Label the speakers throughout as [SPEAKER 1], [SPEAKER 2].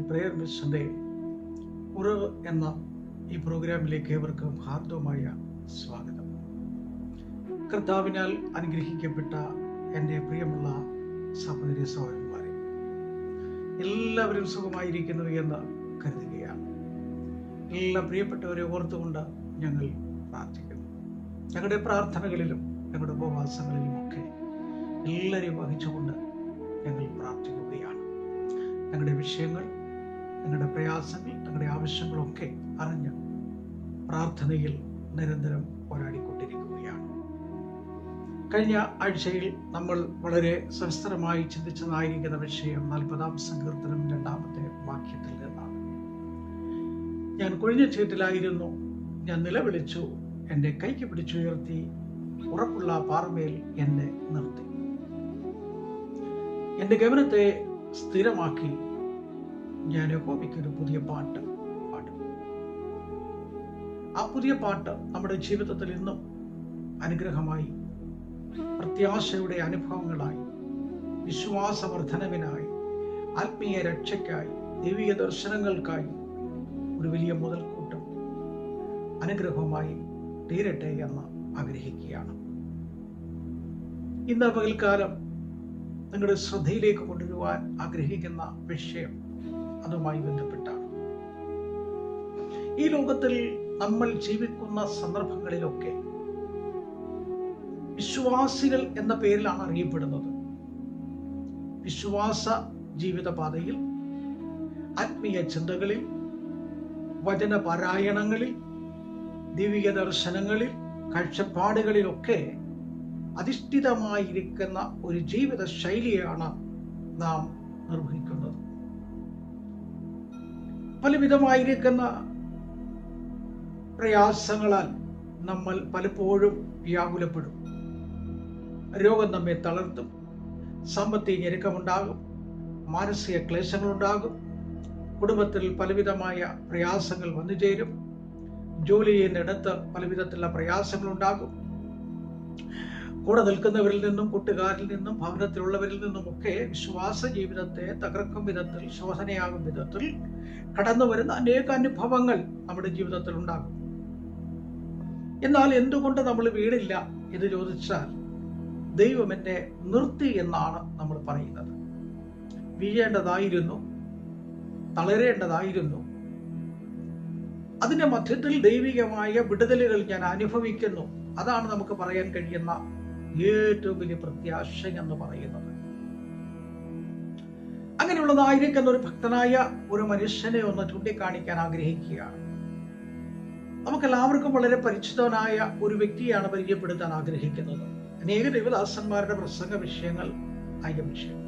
[SPEAKER 1] Emmanuel prayer മിഷന്റെ ഉറവ് എന്ന ഈ പ്രോഗ്രാമിലേക്ക് ഏവർക്കും ഹാർദവമായ സ്വാഗതം. കർത്താവിനാൽ അനുഗ്രഹിക്കപ്പെട്ട എന്റെ പ്രിയമുള്ള സഹോദരി സഹോദരന്മാരെ എല്ലാവരും സുഖമായിരിക്കുന്നു എന്ന് കരുതുകയാണ്. എല്ലാ പ്രിയപ്പെട്ടവരെ ഓർത്തുകൊണ്ട് ഞങ്ങൾ പ്രാർത്ഥിക്കുന്നു. ഞങ്ങളുടെ പ്രാർത്ഥനകളിലും ഞങ്ങളുടെ ഉപവാസങ്ങളിലും ഒക്കെ എല്ലാവരെയും വഹിച്ചുകൊണ്ട് ഞങ്ങൾ പ്രാർത്ഥിക്കുകയാണ്. ഞങ്ങളുടെ വിഷയങ്ങൾ ഞങ്ങളുടെ പ്രയാസങ്ങൾ ഞങ്ങളുടെ ആവശ്യങ്ങളൊക്കെ അറിഞ്ഞ് പ്രാർത്ഥനയിൽ നിരന്തരം പോരാടിക്കൊണ്ടിരിക്കുകയാണ്. കഴിഞ്ഞ ആഴ്ചയിൽ നമ്മൾ വളരെ സവിസ്തരമായി ചിന്തിച്ചതായിരിക്കുന്ന വിഷയം നാൽപ്പതാം സങ്കീർത്തനം രണ്ടാമത്തെ വാക്യത്തിൽ നിന്നാണ്. ഞാൻ കൊഴിഞ്ഞ ചീട്ടിലായിരുന്നു. ഞാൻ നിലവിളിച്ചു. എന്റെ കൈക്ക് പിടിച്ചുയർത്തി ഉറപ്പുള്ള പാറമേൽ എന്നെ നിർത്തി. എന്റെ ഗമനത്തെ സ്ഥിരമാക്കി ഞാൻ ഒരു പുതിയ പാട്ട് പാടും. ആ പുതിയ പാട്ട് നമ്മുടെ ജീവിതത്തിൽ ഇന്നും അനുഗ്രഹമായി പ്രത്യാശയുടെ അനുഭവങ്ങളായി വിശ്വാസവർദ്ധനവിനായി ആത്മീയ രക്ഷയ്ക്കായി ദൈവിക ദർശനങ്ങൾക്കായി ഒരു വലിയ മുതൽക്കൂട്ടം അനുഗ്രഹമായി തീരട്ടെ എന്ന് ആഗ്രഹിക്കുകയാണ്. ഇന്ന് പകൽക്കാലം നിങ്ങളുടെ ശ്രദ്ധയിലേക്ക് കൊണ്ടുവരുവാൻ ആഗ്രഹിക്കുന്ന വിഷയം അതുമായി ബന്ധപ്പെട്ടാണ്. ഈ ലോകത്തിൽ നമ്മൾ ജീവിക്കുന്ന സന്ദർഭങ്ങളിലൊക്കെ വിശ്വാസികൾ എന്ന പേരിലാണ് അറിയപ്പെടുന്നത്. വിശ്വാസ ജീവിതപാതയിൽ ആത്മീയ ചിന്തകളിൽ വചനപാരായണങ്ങളിൽ ദിവ്യ ദർശനങ്ങളിൽ കാഴ്ചപ്പാടുകളിലൊക്കെ അധിഷ്ഠിതമായിരിക്കുന്ന ഒരു ജീവിത ശൈലിയാണ് നാം നിർവഹിക്കുന്നത്. പലവിധമായിരിക്കുന്ന പ്രയാസങ്ങളാൽ നമ്മൾ പലപ്പോഴും വ്യാകുലപ്പെടും. രോഗം നമ്മെ തളർത്തും. സാമ്പത്തിക ഞെരുക്കമുണ്ടാകും. മാനസിക ക്ലേശങ്ങളുണ്ടാകും. കുടുംബത്തിൽ പലവിധമായ പ്രയാസങ്ങൾ വന്നു ചേരും ജോലി ചെയ്യുന്നിടത്ത് പലവിധത്തിലുള്ള പ്രയാസങ്ങൾ ഉണ്ടാകും കൂടെ നിൽക്കുന്നവരിൽ നിന്നും കൂട്ടുകാരിൽ നിന്നും ഭവനത്തിലുള്ളവരിൽ നിന്നുമൊക്കെ വിശ്വാസ ജീവിതത്തെ തകർക്കും വിധത്തിൽ ശോധനയാകും വിധത്തിൽ കടന്നു വരുന്ന അനേക അനുഭവങ്ങൾ നമ്മുടെ ജീവിതത്തിൽ ഉണ്ടാകും. എന്നാൽ എന്തുകൊണ്ട് നമ്മൾ വീടില്ല എന്ന് ചോദിച്ചാൽ ദൈവം എന്നെ നിർത്തി എന്നാണ് നമ്മൾ പറയുന്നത്. വീഴേണ്ടതായിരുന്നു തളരേണ്ടതായിരുന്നു. അതിന്റെ മധ്യത്തിൽ ദൈവികമായ വിടുതലുകൾ ഞാൻ അനുഭവിക്കുന്നു. അതാണ് നമുക്ക് പറയാൻ കഴിയുന്ന ഏറ്റവും വലിയ പ്രത്യാശ എന്ന് പറയുന്നത്. അങ്ങനെയുള്ളതായിരിക്കുന്ന ഒരു ഭക്തനായ ഒരു മനുഷ്യനെ ഒന്ന് ചൂണ്ടിക്കാണിക്കാൻ ആഗ്രഹിക്കുകയാണ്. നമുക്കെല്ലാവർക്കും വളരെ പരിചിതനായ ഒരു വ്യക്തിയാണ് പരിചയപ്പെടുത്താൻ ആഗ്രഹിക്കുന്നത്. അനേക ദേവദാസന്മാരുടെ പ്രസംഗ വിഷയങ്ങൾ ആയ വിഷയം.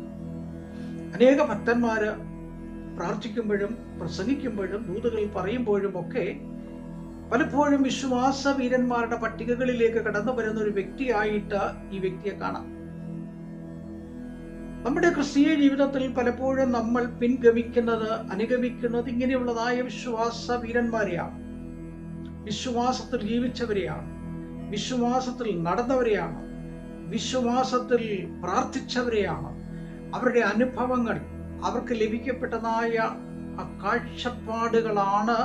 [SPEAKER 1] അനേക ഭക്തന്മാര് പ്രാർത്ഥിക്കുമ്പോഴും പ്രസംഗിക്കുമ്പോഴും ദൂതുകൾ പറയുമ്പോഴും ഒക്കെ പലപ്പോഴും വിശ്വാസ വീരന്മാരുടെ പട്ടികകളിലേക്ക് കടന്നു വരുന്ന ഒരു വ്യക്തിയായിട്ട് ഈ വ്യക്തിയെ കാണാം. നമ്മുടെ ക്രിസ്തീയ ജീവിതത്തിൽ പലപ്പോഴും നമ്മൾ പിൻഗമിക്കുന്നത് അനുഗമിക്കുന്നത് ഇങ്ങനെയുള്ളതായ വിശ്വാസ വീരന്മാരെയാണ് വിശ്വാസത്തിൽ ജീവിച്ചവരെയാണ്. വിശ്വാസത്തിൽ നടന്നവരെയാണ്. വിശ്വാസത്തിൽ പ്രാർത്ഥിച്ചവരെയാണ്. അവരുടെ അനുഭവങ്ങൾ അവർക്ക് ലഭിക്കപ്പെട്ടതായ കാഴ്ചപ്പാടുകളാണ്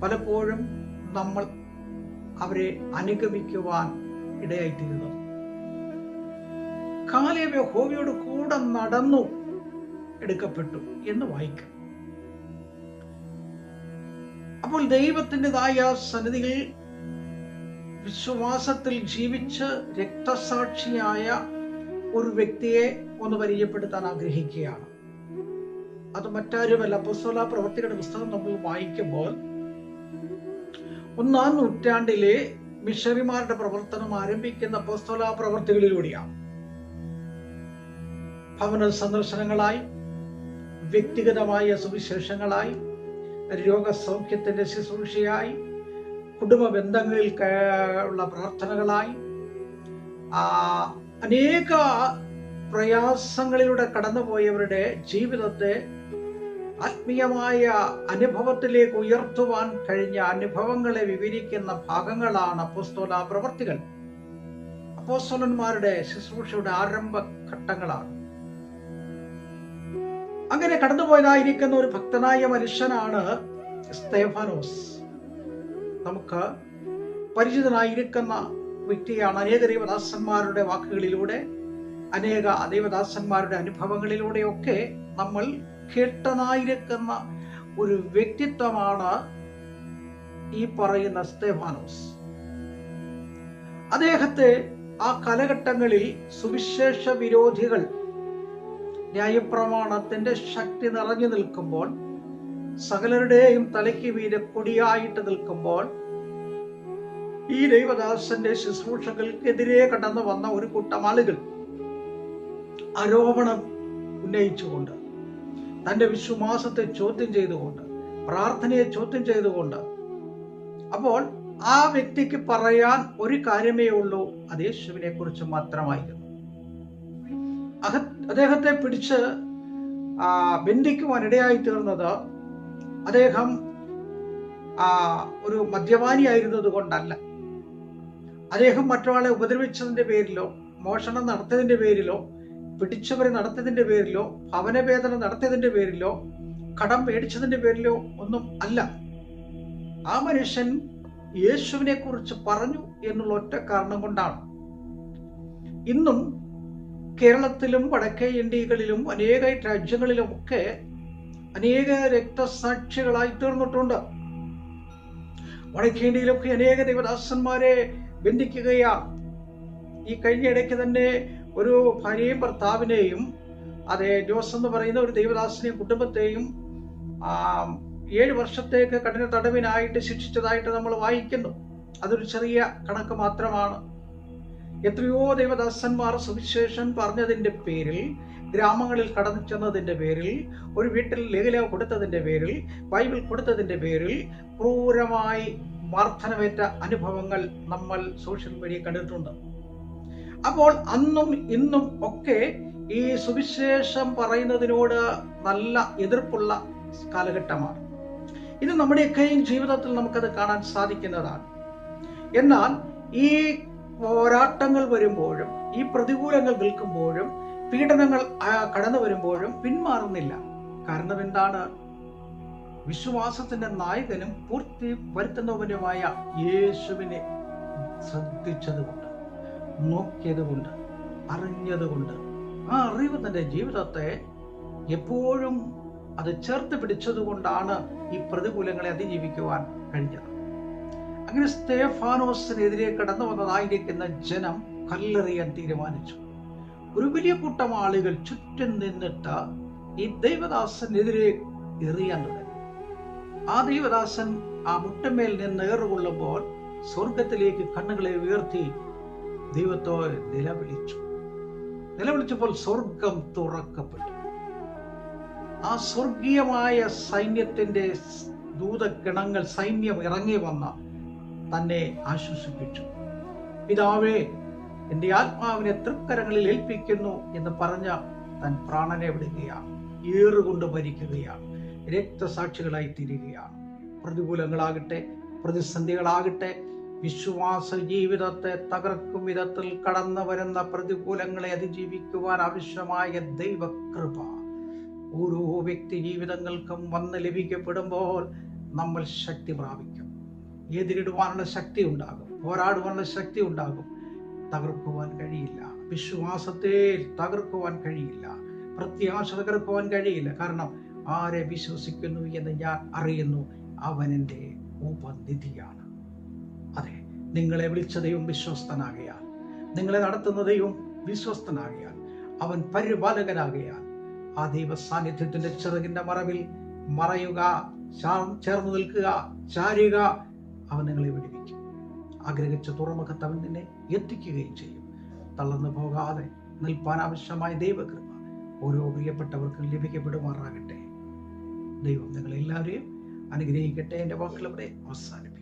[SPEAKER 1] പലപ്പോഴും നമ്മൾ അവരെ അനുഗമിക്കുവാൻ ഇടയായിത്തീരുന്നത് കാലേവ ഹോവിയോട് കൂടെ നടന്നു എടുക്കപ്പെട്ടു എന്ന് വായിക്കാം. അപ്പോൾ ദൈവത്തിന്റെതായ സന്നിധിയിൽ വിശ്വാസത്തിൽ ജീവിച്ച് രക്തസാക്ഷിയായ ഒരു വ്യക്തിയെ ഒന്ന് പരിചയപ്പെടുത്താൻ ആഗ്രഹിക്കുകയാണ്. അത് മറ്റാരുമല്ല പുസ്തക പ്രവർത്തികളുടെ പുസ്തകം നമ്മൾ വായിക്കുമ്പോൾ ഒന്നാം നൂറ്റാണ്ടിലെ മിഷണറിമാരുടെ പ്രവർത്തനം ആരംഭിക്കുന്ന പോസ്തോല പ്രവർത്തികളിലൂടെയാണ്. ഭവന സന്ദർശനങ്ങളായി വ്യക്തിഗതമായ സുവിശേഷങ്ങളായി രോഗസൗഖ്യത്തിന്റെ ശുശ്രൂഷയായി കുടുംബ ബന്ധങ്ങളിൽ ഉള്ള പ്രാർത്ഥനകളായി അനേക പ്രയാസങ്ങളിലൂടെ കടന്നുപോയവരുടെ ജീവിതത്തെ ആത്മീയമായ അനുഭവത്തിലേക്ക് ഉയർത്തുവാൻ കഴിഞ്ഞ അനുഭവങ്ങളെ വിവരിക്കുന്ന ഭാഗങ്ങളാണ് അപ്പോസ്തോല പ്രവർത്തികൾ. അപ്പോസ്തോലന്മാരുടെ ശുശ്രൂഷയുടെ ആരംഭ ഘട്ടങ്ങളാണ്. അങ്ങനെ കടന്നുപോയതായിരിക്കുന്ന ഒരു ഭക്തനായ മനുഷ്യനാണ് സ്തേഫാനോസ്. നമുക്ക് പരിചിതനായിരിക്കുന്ന വ്യക്തിയാണ് അനേക ദൈവദാസന്മാരുടെ വാക്കുകളിലൂടെ അനേക ദൈവദാസന്മാരുടെ അനുഭവങ്ങളിലൂടെയൊക്കെ നമ്മൾ കേട്ടതായിരിക്കുന്ന ഒരു വ്യക്തിത്വമാണ് ഈ പറയുന്ന സ്തേഫാനോസ്. അദ്ദേഹത്തെ ആ കാലഘട്ടങ്ങളിൽ സുവിശേഷ വിരോധികൾ ന്യായപ്രമാണത്തിന്റെ ശക്തി നിറഞ്ഞു നിൽക്കുമ്പോൾ സകലരുടെയും തലയ്ക്ക് വീര കൊടിയായിട്ട് നിൽക്കുമ്പോൾ ഈ ദൈവദാസന്റെ ശുശ്രൂഷകൾക്കെതിരെ കടന്നു വന്ന ഒരു കൂട്ടം ആളുകൾ ആരോപണം ഉന്നയിച്ചുകൊണ്ട് തന്റെ വിശ്വാസത്തെ ചോദ്യം ചെയ്തുകൊണ്ട് പ്രാർത്ഥനയെ ചോദ്യം ചെയ്തുകൊണ്ട്. അപ്പോൾ ആ വ്യക്തിക്ക് പറയാൻ ഒരു കാര്യമേ ഉള്ളൂ അത് യേശുവിനെ കുറിച്ച് മാത്രമായിരുന്നു അദ്ദേഹത്തെ പിടിച്ച് ബന്ധിക്കുവാൻ ഇടയായി തീർന്നത് അദ്ദേഹം ഒരു മദ്യപാനിയായിരുന്നത് കൊണ്ടല്ല. അദ്ദേഹം മറ്റൊരാളെ ഉപദ്രവിച്ചതിന്റെ പേരിലോ മോഷണം നടത്തിയതിന്റെ പേരിലോ പിടിച്ചവരെ നടത്തിയതിന്റെ പേരിലോ ഭവനവേദന നടത്തിയതിന്റെ പേരിലോ കടം മേടിച്ചതിന്റെ പേരിലോ ഒന്നും അല്ല. ആ മനുഷ്യൻ യേശുവിനെ കുറിച്ച് പറഞ്ഞു എന്നുള്ള ഒറ്റ കാരണം കൊണ്ടാണ്. ഇന്നും കേരളത്തിലും വടക്കേ ഇന്ത്യകളിലും അനേക രാജ്യങ്ങളിലും ഒക്കെ അനേക രക്തസാക്ഷികളായി തീർന്നിട്ടുണ്ട്. വടക്കേ ഇന്ത്യയിലൊക്കെ അനേക ദേവദാസന്മാരെ ബന്ധിക്കുകയാണ്. ഈ കഴിഞ്ഞ ഇടയ്ക്ക് തന്നെ ഒരു ഭാര്യയും ഭർത്താവിനെയും അതെ ജോസ് എന്ന് പറയുന്ന ഒരു ദൈവദാസിനെയും കുടുംബത്തെയും ഏഴ് വർഷത്തേക്ക് കഠിന തടവിനായിട്ട് ശിക്ഷിച്ചതായിട്ട് നമ്മൾ വായിക്കുന്നു. അതൊരു ചെറിയ കണക്ക് മാത്രമാണ്. എത്രയോ ദൈവദാസന്മാർ സുവിശേഷം പറഞ്ഞതിന്റെ പേരിൽ ഗ്രാമങ്ങളിൽ കടന്നു ചെന്നതിന്റെ പേരിൽ ഒരു വീട്ടിൽ ലേഖല കൊടുത്തതിന്റെ പേരിൽ ബൈബിൾ കൊടുത്തതിന്റെ പേരിൽ ക്രൂരമായി മർദ്ദനമേറ്റ അനുഭവങ്ങൾ നമ്മൾ സോഷ്യൽ മീഡിയ കണ്ടിട്ടുണ്ട്. അപ്പോൾ അന്നും ഇന്നും ഒക്കെ ഈ സുവിശേഷം പറയുന്നതിനോട് നല്ല എതിർപ്പുള്ള കാലഘട്ടമാണ്. ഇത് നമ്മുടെയൊക്കെയും ജീവിതത്തിൽ നമുക്കത് കാണാൻ സാധിക്കുന്നതാണ്. എന്നാൽ ഈ പോരാട്ടങ്ങൾ വരുമ്പോഴും ഈ പ്രതികൂലങ്ങൾ നിൽക്കുമ്പോഴും പീഡനങ്ങൾ കടന്നു വരുമ്പോഴും പിന്മാറുന്നില്ല. കാരണം എന്താണ്? വിശ്വാസത്തിന്റെ നായകനും പൂർത്തി വരുത്തുന്നവനുമായ യേശുവിനെ ശ്രദ്ധിച്ചതുകൊണ്ട് നോക്കിയതുകൊണ്ട് അറിഞ്ഞതുകൊണ്ട് ആ അറിവ് തന്റെ ജീവിതത്തെ എപ്പോഴും അത് ചേർത്ത് പിടിച്ചതുകൊണ്ടാണ് ഈ പ്രതികൂലങ്ങളെ അതിജീവിക്കുവാൻ കഴിഞ്ഞത്. അങ്ങനെ സ്തേഫാനോസിനെതിരെ കടന്നു വന്നതായിരിക്കുന്ന ജനം കല്ലെറിയാൻ തീരുമാനിച്ചു. ഒരു വലിയ കൂട്ടം ആളുകൾ ചുറ്റും നിന്നിട്ട് ഈ ദൈവദാസനെതിരെ എറിയാൻ തുടങ്ങി. ആ ദൈവദാസൻ ആ മുട്ടമേൽ നിന്ന് ഏറുകൊള്ളുമ്പോൾ സ്വർഗത്തിലേക്ക് കണ്ണുകളെ ഉയർത്തി ദൈവത്തോ നിലവിളിച്ചു. നിലവിളിച്ചപ്പോൾ സ്വർഗം തുറക്കപ്പെട്ടു. ആ സ്വർഗീയമായ സൈന്യത്തിന്റെ ദൂതഗണങ്ങൾ സൈന്യം ഇറങ്ങി വന്ന തന്നെ ആശ്വസിപ്പിച്ചു. പിതാവേ എന്റെ ആത്മാവിനെ തൃക്കരങ്ങളിൽ ഏൽപ്പിക്കുന്നു എന്ന് പറഞ്ഞ തൻ പ്രാണനെ വിടുകയാണ്. ഏറുകൊണ്ട് ഭരിക്കുകയാണ് രക്തസാക്ഷികളായി തീരുകയാണ്. പ്രതികൂലങ്ങളാകട്ടെ പ്രതിസന്ധികളാകട്ടെ വിശ്വാസ ജീവിതത്തെ തകർക്കും വിധത്തിൽ കടന്നു വരുന്ന പ്രതികൂലങ്ങളെ അതിജീവിക്കുവാൻ ആവശ്യമായ ദൈവകൃപ. ഓരോ വ്യക്തി ജീവിതങ്ങൾക്കും വന്ന് ലഭിക്കപ്പെടുമ്പോൾ നമ്മൾ ശക്തി പ്രാപിക്കും. എതിരിടുവാനുള്ള ശക്തി ഉണ്ടാകും പോരാടുവാനുള്ള ശക്തി ഉണ്ടാകും. തകർക്കുവാൻ കഴിയില്ല. വിശ്വാസത്തെ തകർക്കുവാൻ കഴിയില്ല. പ്രത്യാശ തകർക്കുവാൻ കഴിയില്ല. കാരണം ആരെ വിശ്വസിക്കുന്നു എന്ന് ഞാൻ അറിയുന്നു. അവൻ ഉപനിധിയാണ്. നിങ്ങളെ വിളിച്ച ദൈവം വിശ്വസ്തനാകയാൽ. നിങ്ങളെ നടത്തുന്ന ദൈവം വിശ്വസ്തനാകയാൽ. അവൻ പരിപാലകനാകയാൽ. ആ ദൈവ സാന്നിധ്യത്തിന്റെ ചിറകിന്റെ മറവിൽ മറയുക ചേർന്ന് നിൽക്കുക ചാരുക. അവൻ നിങ്ങളെ വിടിവിക്കും. ആഗ്രഹിച്ച തുറമുഖത്ത് അവൻ നിന്നെ എത്തിക്കുകയും ചെയ്യും. തളർന്നു പോകാതെ നിൽപ്പാൻ ആവശ്യമായ ദൈവകൃപ ഓരോ പ്രിയപ്പെട്ടവർക്കും ലഭിക്കപ്പെടുമാറാകട്ടെ. ദൈവം നിങ്ങളെല്ലാവരെയും അനുഗ്രഹിക്കട്ടെ. എന്റെ വാക്കുകളവിടെ അവസാനിപ്പിക്കുകയാണ്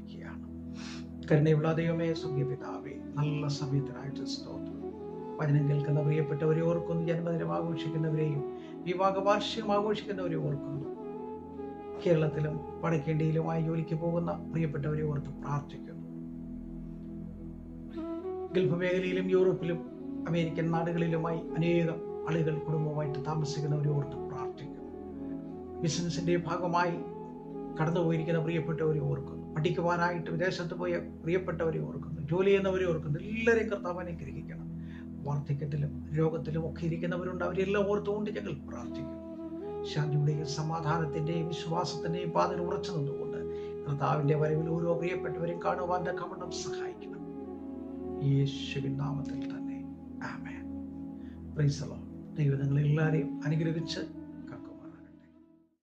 [SPEAKER 1] കരുണയുള്ള ദൈവമേ സ്വർഗീയ പിതാവേ നല്ല സമയത്തിനായിട്ട് സ്തോത്രം. വചനം കേൾക്കുന്ന പ്രിയപ്പെട്ടവരെ ഓർക്കുന്നു. ജന്മദിനം ആഘോഷിക്കുന്നവരെയും വിവാഹ വാർഷികം ആഘോഷിക്കുന്നവരെ ഓർക്കുന്നു. കേരളത്തിലും വടക്കേണ്ടിയിലുമായി ജോലിക്ക് പോകുന്ന പ്രിയപ്പെട്ടവരെ ഓർത്ത് പ്രാർത്ഥിക്കുന്നു. ഗൾഫ് മേഖലയിലും യൂറോപ്പിലും അമേരിക്കൻ നാടുകളിലുമായി അനേകം ആളുകൾ കുടുംബമായിട്ട് താമസിക്കുന്നവരെ ഓർത്ത് പ്രാർത്ഥിക്കുന്നു. ബിസിനസിന്റെ ഭാഗമായി കടന്നുപോയിരിക്കുന്ന പ്രിയപ്പെട്ടവരെ ഓർക്കുന്നു. പഠിക്കുവാനായിട്ട് വിദേശത്ത് പോയ പ്രിയപ്പെട്ടവരെ ഓർക്കുന്നു ജോലി ചെയ്യുന്നവരെ ഓർക്കുന്നു എല്ലാവരെയും കർത്താവ് അനുഗ്രഹിക്കണം. വാർദ്ധക്യത്തിലും രോഗത്തിലും ഒക്കെ ഇരിക്കുന്നവരുണ്ട് അവരെല്ലാം ഓർത്തുകൊണ്ട് ഞങ്ങൾ പ്രാർത്ഥിക്കും. ശാന്തിയുടെയും സമാധാനത്തിന്റെയും വിശ്വാസത്തിന്റെയും പാതിൽ ഉറച്ചു നിന്നുകൊണ്ട് കർത്താവിന്റെ വരവിൽ ഓരോ പ്രിയപ്പെട്ടവരെയും കാണുവാൻ തക്കവണ്ണം സഹായിക്കണം. യേശുവിൻ നാമത്തിൽ തന്നെ. ആമേൻ. ദൈവം നിങ്ങളെല്ലാവരെയും അനുഗ്രഹിച്ച്